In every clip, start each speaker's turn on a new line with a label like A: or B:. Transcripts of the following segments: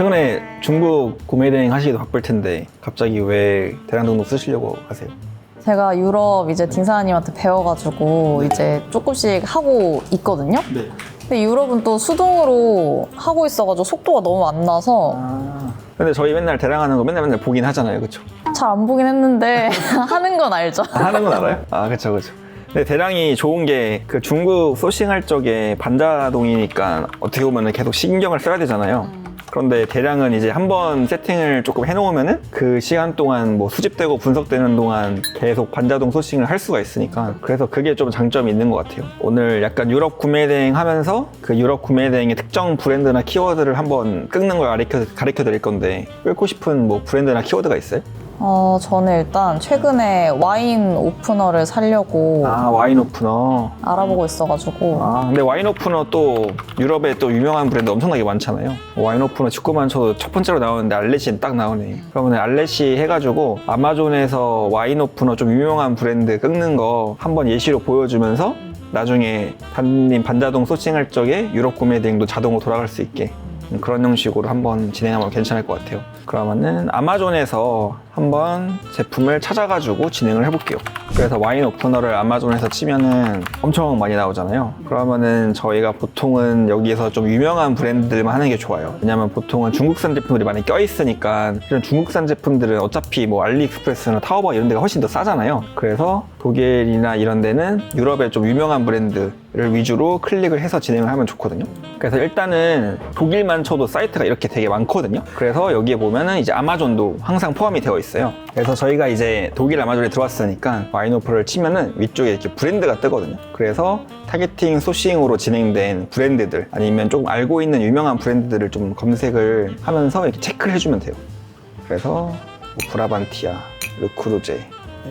A: 최근에 중국 구매 대행 하시기도 바쁠 텐데 갑자기 왜 대량 등록 쓰시려고 하세요?
B: 제가 유럽 이제 딩사님한테 배워가지고 이제 조금씩 하고 있거든요.
A: 네.
B: 근데 유럽은 또 수동으로 하고 있어가지고 속도가 너무 안 나서
A: 아. 근데 저희 맨날 대량하는 거 맨날 맨날 보긴 하잖아요, 그렇죠?
B: 잘 안 보긴 했는데 하는 건 알죠.
A: 하는 건 알아요? 아, 그쵸, 그쵸. 근데 대량이 좋은 게 그 중국 소싱할 적에 반자동이니까 어떻게 보면 계속 신경을 써야 되잖아요. 그런데 대량은 이제 한 번 세팅을 조금 해놓으면은 그 시간 동안 뭐 수집되고 분석되는 동안 계속 반자동 소싱을 할 수가 있으니까 그래서 그게 좀 장점이 있는 것 같아요. 오늘 약간 유럽 구매 대행 하면서 그 유럽 구매 대행의 특정 브랜드나 키워드를 한번 끊는 걸 가르쳐, 가르쳐 드릴 건데 끊고 싶은 뭐 브랜드나 키워드가 있어요?
B: 어, 저는 일단 최근에 와인 오프너를 사려고
A: 아, 와인 오프너.
B: 알아보고 있어가지고
A: 아, 근데 와인 오프너 또 유럽에 또 유명한 브랜드 엄청나게 많잖아요. 와인 오프너 축구만 쳐도 첫 번째로 나오는데 알렛이 딱 나오네. 그러면 알렛이 해가지고 아마존에서 와인 오프너 좀 유명한 브랜드 끊는 거 한번 예시로 보여주면서 나중에 단님 반자동 소싱할 적에 유럽 구매 대행도 자동으로 돌아갈 수 있게 음, 그런 형식으로 한번 진행하면 괜찮을 것 같아요. 그러면은 아마존에서 한번 제품을 찾아가지고 진행을 해볼게요. 그래서 와인 오프너를 아마존에서 치면은 엄청 많이 나오잖아요. 그러면은 저희가 보통은 여기에서 좀 유명한 브랜드들만 하는 게 좋아요. 왜냐면 보통은 중국산 제품들이 많이 껴있으니까 이런 중국산 제품들은 어차피 뭐 알리익스프레스나 타오바 이런 데가 훨씬 더 싸잖아요. 그래서 독일이나 이런 데는 유럽의 좀 유명한 브랜드를 위주로 클릭을 해서 진행을 하면 좋거든요. 그래서 일단은 독일만 쳐도 사이트가 이렇게 되게 많거든요. 그래서 여기에 보면은 이제 아마존도 항상 포함이 되어 있어요. 그래서 저희가 이제 독일 아마존에 들어왔으니까 와인오프를 치면은 위쪽에 이렇게 브랜드가 뜨거든요. 그래서 타겟팅 소싱으로 진행된 브랜드들 아니면 조금 알고 있는 유명한 브랜드들을 좀 검색을 하면서 이렇게 체크를 해주면 돼요. 그래서 뭐 브라반티아, 르크루제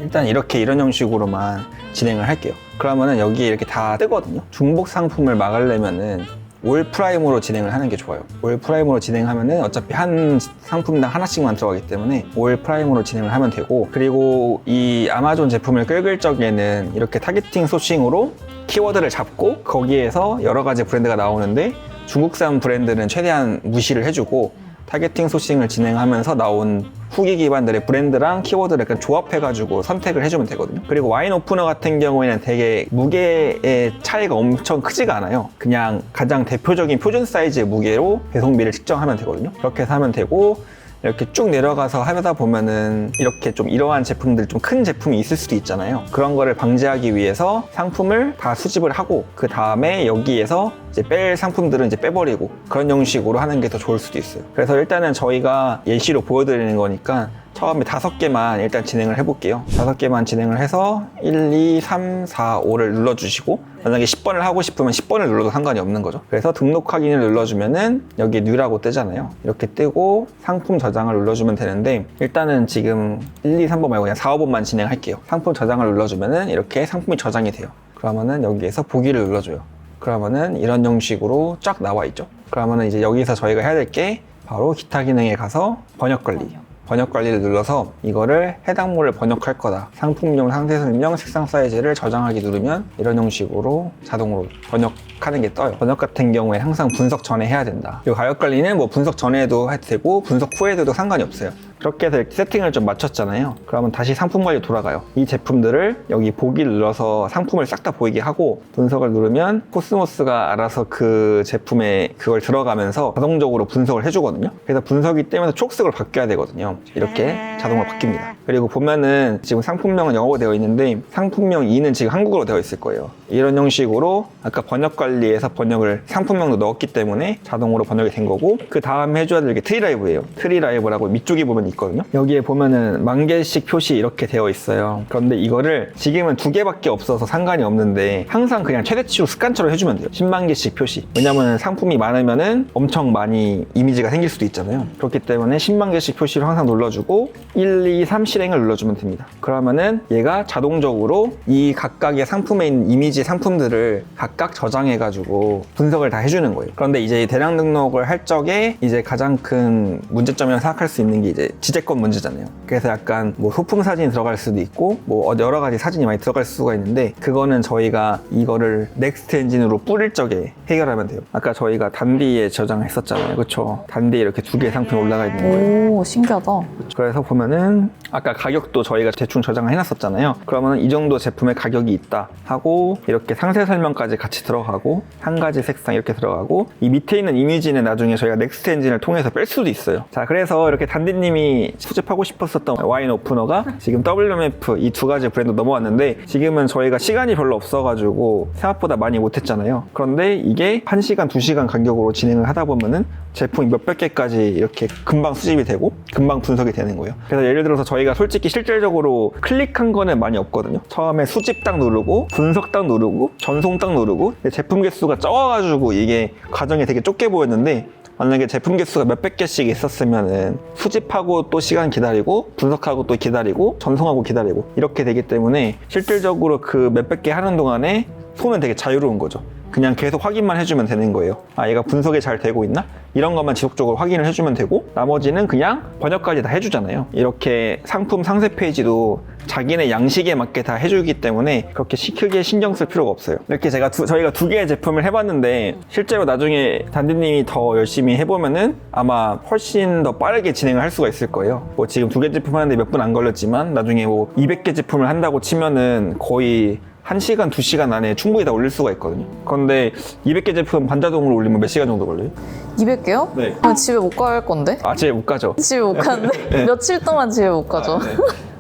A: 일단 이렇게 이런 형식으로만 진행을 할게요. 그러면은 여기 이렇게 다 뜨거든요. 중복 상품을 막으려면은 올 프라임으로 진행을 하는 게 좋아요. 올 프라임으로 진행하면은 어차피 한 상품당 하나씩만 들어가기 때문에 올 프라임으로 진행을 하면 되고 그리고 이 아마존 제품을 끌길 적에는 이렇게 타겟팅 소싱으로 키워드를 잡고 거기에서 여러 가지 브랜드가 나오는데 중국산 브랜드는 최대한 무시를 해주고 타겟팅 소싱을 진행하면서 나온 후기 기반들의 브랜드랑 키워드를 약간 조합해가지고 선택을 해주면 되거든요. 그리고 와인 오프너 같은 경우에는 되게 무게의 차이가 엄청 크지가 않아요. 그냥 가장 대표적인 표준 사이즈의 무게로 배송비를 측정하면 되거든요. 그렇게 하면 되고 이렇게 쭉 내려가서 하다 보면은 이렇게 좀 이러한 제품들 좀 큰 제품이 있을 수도 있잖아요. 그런 거를 방지하기 위해서 상품을 다 수집을 하고 그 다음에 여기에서 이제 뺄 상품들은 이제 빼버리고 그런 형식으로 하는 게 더 좋을 수도 있어요. 그래서 일단은 저희가 예시로 보여드리는 거니까 처음에 다섯 개만 일단 진행을 해볼게요. 다섯 개만 진행을 해서 1, 2, 3, 4, 5를 눌러주시고 만약에 10번을 하고 싶으면 10번을 눌러도 상관이 없는 거죠. 그래서 등록 확인을 눌러주면은 여기 뉴라고 뜨잖아요. 이렇게 뜨고 상품 저장을 눌러주면 되는데 일단은 지금 1, 2, 3번 말고 그냥 4, 5번만 진행할게요. 상품 저장을 눌러주면은 이렇게 상품이 저장이 돼요. 그러면은 여기에서 보기를 눌러줘요. 그러면은 이런 형식으로 쫙 나와 있죠. 그러면은 이제 여기서 저희가 해야 될 게 바로 기타 기능에 가서 번역 관리. 번역 관리를 눌러서 이거를 해당물을 번역할 거다. 상품명, 상세 설명, 색상 사이즈를 저장하기 누르면 이런 형식으로 자동으로 번역하는 게 떠요. 번역 같은 경우에 항상 분석 전에 해야 된다. 그리고 가격 관리는 뭐 분석 전에도 해도 되고 분석 후에도 상관이 없어요. 그렇게 해서 이렇게 세팅을 좀 맞췄잖아요. 그러면 다시 상품 관리 돌아가요. 이 제품들을 여기 보기를 눌러서 상품을 싹 다 보이게 하고 분석을 누르면 코스모스가 알아서 그 제품에 그걸 들어가면서 자동적으로 분석을 해주거든요. 그래서 분석이 때문에 촉색으로 바뀌어야 되거든요. 이렇게 자동으로 바뀝니다. 그리고 보면은 지금 상품명은 영어로 되어 있는데 상품명 2는 지금 한국어로 되어 있을 거예요. 이런 형식으로 아까 번역 관리에서 번역을 상품명도 넣었기 때문에 자동으로 번역이 된 거고 그 다음에 해줘야 될 게 트리 라이브예요. 트리 라이브라고 밑쪽에 보면 있거든요. 여기에 보면은 만 개씩 표시 이렇게 되어 있어요. 그런데 이거를 지금은 두 개밖에 없어서 상관이 없는데 항상 그냥 최대치로 습관처럼 해주면 돼요. 10만 개씩 표시. 왜냐면 상품이 많으면은 엄청 많이 이미지가 생길 수도 있잖아요. 그렇기 때문에 10만 개씩 표시를 항상 눌러주고 1, 2, 3 실행을 눌러주면 됩니다. 그러면은 얘가 자동적으로 이 각각의 상품에 있는 이미지 상품들을 각각 저장해가지고 분석을 다 해주는 거예요. 그런데 이제 대량 등록을 할 적에 이제 가장 큰 문제점이라고 생각할 수 있는 게 이제 지재권 문제잖아요. 그래서 약간 뭐 소품 사진이 들어갈 수도 있고 뭐 여러 가지 사진이 많이 들어갈 수가 있는데 그거는 저희가 이거를 넥스트 엔진으로 뿌릴 적에 해결하면 돼요. 아까 저희가 단디에 저장했었잖아요. 그렇죠? 단디에 이렇게 두 개의 상품이 올라가 있는 거예요.
B: 오, 신기하다.
A: 그래서 보면은 아까 가격도 저희가 대충 저장을 해놨었잖아요. 그러면 이 정도 제품의 가격이 있다 하고 이렇게 상세 설명까지 같이 들어가고 한 가지 색상 이렇게 들어가고 이 밑에 있는 이미지는 나중에 저희가 넥스트 엔진을 통해서 뺄 수도 있어요. 자 그래서 이렇게 단디님이 수집하고 싶었었던 와인 오프너가 지금 WMF 이 두 가지 브랜드 넘어왔는데 지금은 저희가 시간이 별로 없어가지고 생각보다 많이 못했잖아요. 그런데 이게 1시간, 2시간 간격으로 진행을 하다 보면은 제품이 몇백 개까지 이렇게 금방 수집이 되고 금방 분석이 되는 거예요. 그래서 예를 들어서 저희가 솔직히 실질적으로 클릭한 거는 많이 없거든요. 처음에 수집 딱 누르고 분석 딱 누르고 전송 딱 누르고 제품 개수가 적어가지고 이게 과정이 되게 좁게 보였는데 만약에 제품 개수가 몇백 개씩 있었으면은 수집하고 또 시간 기다리고 분석하고 또 기다리고 전송하고 기다리고 이렇게 되기 때문에 실질적으로 그 몇백 개 하는 동안에 손은 되게 자유로운 거죠. 그냥 계속 확인만 해주면 되는 거예요. 아, 얘가 분석이 잘 되고 있나? 이런 것만 지속적으로 확인을 해주면 되고, 나머지는 그냥 번역까지 다 해주잖아요. 이렇게 상품 상세 페이지도 자기네 양식에 맞게 다 해주기 때문에 그렇게 시- 크게 신경 쓸 필요가 없어요. 이렇게 제가 두- 저희가 두 개의 제품을 해봤는데, 실제로 나중에 단디님이 더 열심히 해보면은 아마 훨씬 더 빠르게 진행을 할 수가 있을 거예요. 뭐 지금 두 개 제품 하는데 몇 분 안 걸렸지만, 나중에 뭐 200개 제품을 한다고 치면은 거의 1시간, 2시간 안에 충분히 다 올릴 수가 있거든요. 그런데 200개 제품 반자동으로 올리면 몇 시간 정도 걸려요?
B: 200개요?
A: 네.
B: 그냥 집에 못 갈 건데?
A: 아, 집에 못 가죠.
B: 집에 못 가는데? 며칠 동안 집에 못 가죠.
A: 네.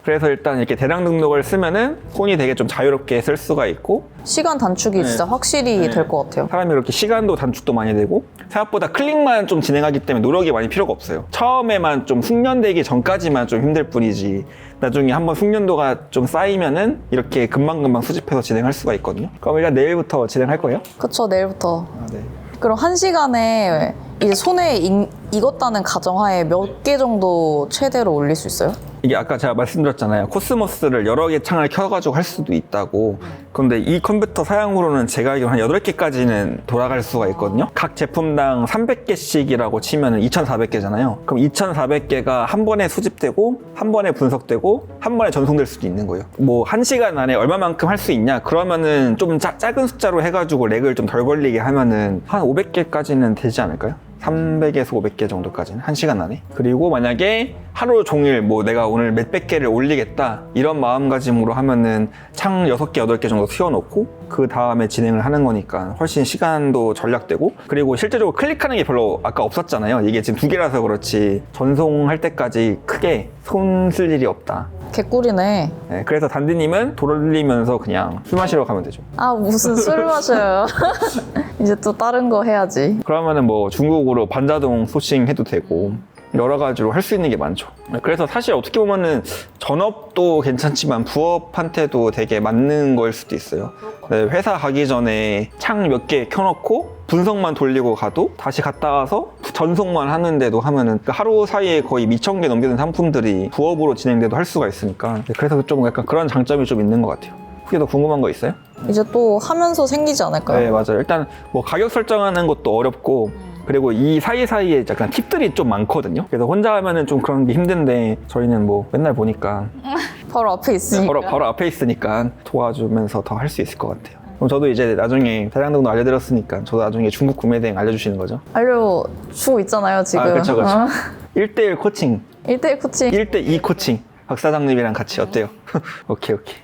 A: 그래서 일단 이렇게 대량 등록을 쓰면은 손이 되게 좀 자유롭게 쓸 수가 있고
B: 시간 단축이 진짜 확실히
A: 네.
B: 될 것 같아요.
A: 사람이 이렇게 시간도 단축도 많이 되고 생각보다 클릭만 좀 진행하기 때문에 노력이 많이 필요가 없어요. 처음에만 좀 숙련되기 전까지만 좀 힘들 뿐이지 나중에 한번 숙련도가 좀 쌓이면은 이렇게 금방금방 수집해서 진행할 수가 있거든요. 그럼 일단 내일부터 진행할 거예요?
B: 그쵸, 내일부터.
A: 아, 네.
B: 그럼 한 시간에 이제 손에 익, 익었다는 가정하에 몇 개 정도 최대로 올릴 수 있어요?
A: 이게 아까 제가 말씀드렸잖아요. 코스모스를 여러 개 창을 켜가지고 할 수도 있다고. 그런데 이 컴퓨터 사양으로는 제가 알기로 한 8개까지는 돌아갈 수가 있거든요. 각 제품당 300개씩이라고 치면 2,400개잖아요. 그럼 2,400개가 한 번에 수집되고, 한 번에 분석되고, 한 번에 전송될 수도 있는 거예요. 뭐, 한 시간 안에 얼마만큼 할 수 있냐? 그러면은 좀 짜- 작은 숫자로 해가지고 렉을 좀 덜 걸리게 하면은 한 500개까지는 되지 않을까요? 300에서 500개 정도까지는 한 시간 안에 그리고 만약에 하루 종일 뭐 내가 오늘 몇백 개를 올리겠다 이런 마음가짐으로 하면은 창 6개 8개 정도 튀어놓고 그 다음에 진행을 하는 거니까 훨씬 시간도 절약되고 그리고 실제적으로 클릭하는 게 별로 아까 없었잖아요 이게 지금 두 개라서 그렇지 전송할 때까지 크게 손 쓸 일이 없다
B: 개꿀이네.
A: 네, 그래서 단디님은 돌리면서 그냥 술 마시러 가면 되죠
B: 아, 무슨 술 마셔요. 이제 또 다른 거 해야지.
A: 그러면은 뭐 중국으로 반자동 소싱 해도 되고 여러 가지로 할 수 있는 게 많죠. 그래서 사실 어떻게 보면은 전업도 괜찮지만 부업한테도 되게 맞는 거일 수도 있어요. 네, 회사 가기 전에 창 몇 개 켜놓고 분석만 돌리고 가도 다시 갔다 와서 전송만 하는데도 하면은 그 하루 사이에 거의 미천 개 넘기는 상품들이 부업으로 진행돼도 할 수가 있으니까 그래서 좀 약간 그런 장점이 좀 있는 것 같아요. 혹시 더 궁금한 거 있어요?
B: 이제 또 하면서 생기지 않을까요?
A: 네, 맞아요. 일단 뭐 가격 설정하는 것도 어렵고 그리고 이 사이사이에 약간 팁들이 좀 많거든요. 그래서 혼자 하면은 좀 그런 게 힘든데 저희는 뭐 맨날 보니까
B: 바로 앞에 있으니까.
A: 바로, 바로 앞에 있으니까 도와주면서 더 할 수 있을 것 같아요. 그럼 저도 이제 나중에 대량 등록 알려드렸으니까 저도 나중에 중국 구매 대행 알려주시는 거죠.
B: 알려주고 있잖아요, 지금.
A: 아, 그쵸.
B: 어?
A: 1대1 코칭,
B: 1대1 코칭.
A: 1대2 코칭. 박 사장님이랑 같이 어때요? 오케이, 오케이.